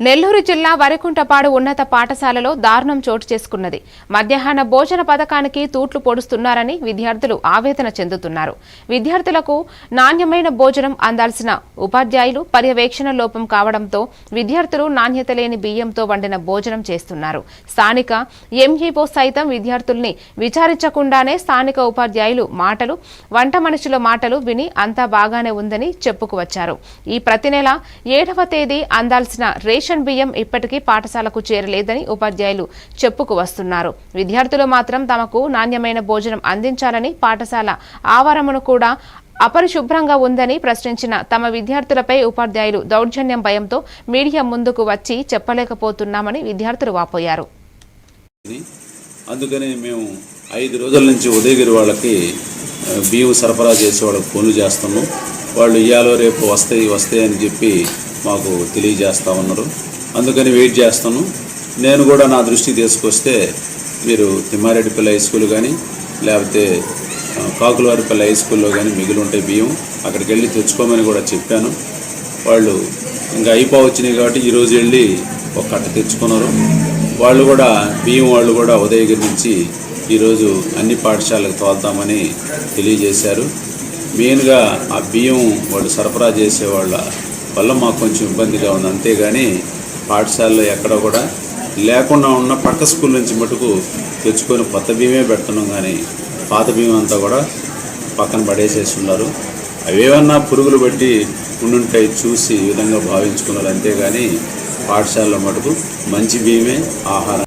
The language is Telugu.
నెల్లూరు జిల్లా వరికుంటపాడు ఉన్నత పాఠశాలలో దారుణం చోటు చేసుకున్నది. మధ్యాహ్న భోజన పథకానికి తూట్లు పొడుస్తున్నారని విద్యార్థులు ఆవేదన చెందుతున్నారు. విద్యార్థులకు నాణ్యమైన భోజనం అందాల్సిన ఉపాధ్యాయులు పర్యవేక్షణ లోపం కావడంతో విద్యార్థులు నాణ్యత లేని బియ్యంతో వండిన భోజనం చేస్తున్నారు. స్థానిక ఎంఈఓ సైతం విద్యార్థుల్ని విచారించకుండానే స్థానిక ఉపాధ్యాయులు మాటలు వంట మనుషుల మాటలు విని అంతా బాగానే ఉందని చెప్పుకువచ్చారు ఈ ప్రతి నెల ఏడవ తేదీ అందాల్సిన రేషన్ రేషన్ బియ్యం ఇప్పటికీ పాఠశాలకు చేరలేదని ఉపాధ్యాయులు చెప్పుకు వస్తున్నారు విద్యార్థులు మాత్రం తమకు నాణ్యమైన భోజనం అందించాలని పాఠశాల ఆవరణను కూడా అపరిశుభ్రంగా ఉందని ప్రశ్నించిన తమ విద్యార్థులపై ఉపాధ్యాయులు దౌర్జన్యం భయంతో మీడియా ముందుకు వచ్చి చెప్పలేకపోతున్నామని విద్యార్థులు వాపోయారు ఇది. అందుకని మేము ఐదు రోజుల నుంచి ఉదయగిరి వాళ్ళకి బియ్యం సరఫరా చేసే వాళ్ళకి ఫోన్లు చేస్తున్నాం వాళ్ళు ఇయ్యాలో రేపు వస్తాయి వస్తాయి అని చెప్పి మాకు తెలియజేస్తూ ఉన్నారు. అందుకని వెయిట్ చేస్తాను. నేను కూడా నా దృష్టికి తీసుకొస్తే మీరు తిమ్మారెడ్డిపల్లి హై స్కూల్ కానీ లేకపోతే ఆ, కాకులవారిపల్లి హై స్కూల్లో కానీ మిగిలి ఉంటాయి బియ్యం అక్కడికి వెళ్ళి తెచ్చుకోమని కూడా చెప్పాను. వాళ్ళు ఇంకా అయిపోవచ్చినాయి కాబట్టి ఈరోజు వెళ్ళి ఒక కట్ట తెచ్చుకున్నారు. వాళ్ళు కూడా బియ్యం వాళ్ళు కూడా ఉదయగిరి నుంచి ఈరోజు అన్ని పాఠశాలకు తోలుతామని తెలియజేశారు. మెయిన్గా ఆ బియ్యం వాళ్ళు సరఫరా చేసే వాళ్ళ వల్ల మాకు కొంచెం ఇబ్బందిగా ఉంది. అంతేగాని పాఠశాలలో ఎక్కడ కూడా లేకుండా ఉన్న పక్క స్కూల్ నుంచి మటుకు తెచ్చుకొని కొత్త బియ్యమే పెడుతున్నాం కానీ పాత బియ్యం అంతా కూడా పక్కన పడేసేసి ఉన్నారు అవేమన్నా పురుగులు బట్టి ఉండుంటాయి చూసి ఈ విధంగా భావించుకున్నారు. అంతేగాని పాఠశాలలో మటుకు మంచి బియ్యమే ఆహారం.